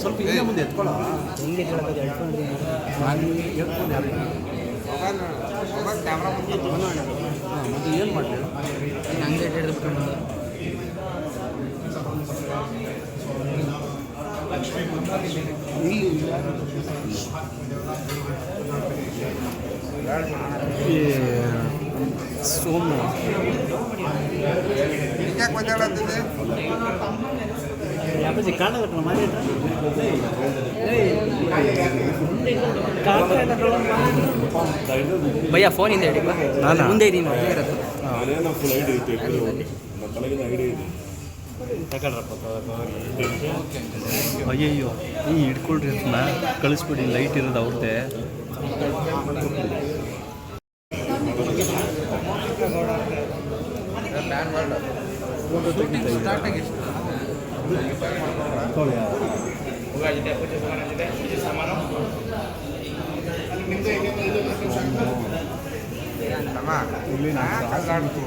ಸ್ವಲ್ಪ ಹಿಂದೆ ಮುಂದೆ ಎತ್ಕೊಳ್ಳೋ ಹೆಂಗೆ ಕೇಳೋದು ಎತ್ಕೊಂಡ್ರಿ ನಾನು ಎತ್ಕೊಂಡು ಕ್ಯಾಮ್ರಾ ಮತ್ತೆ ಏನು ಮಾಡಲಿ ಹಂಗೆ ಹಿಡಿದ್ಬಿಟ್ಟು சோமு கொஞ்சம் கட்டணும் மாதிரி ಯಾಕೆ ಫೋನ್ ಭಯ್ಯ ಫೋನಿಂದ ಹೇಳಿ? ಮುಂದೆ ಇದೀನಿ ಮುಂದೆ ಇರೋದು. ಅಯ್ಯಯ್ಯೋ ಈ ಹಿಡ್ಕೊಳ್ರಿ ಅದನ್ನ ಕಳಿಸ್ಬಿಡಿ ಲೈಟ್ ಇರೋದು ಅವ್ರದ್ದೇ ಅಮ್ಮ ಕಲ್ಲಾಡ್ತು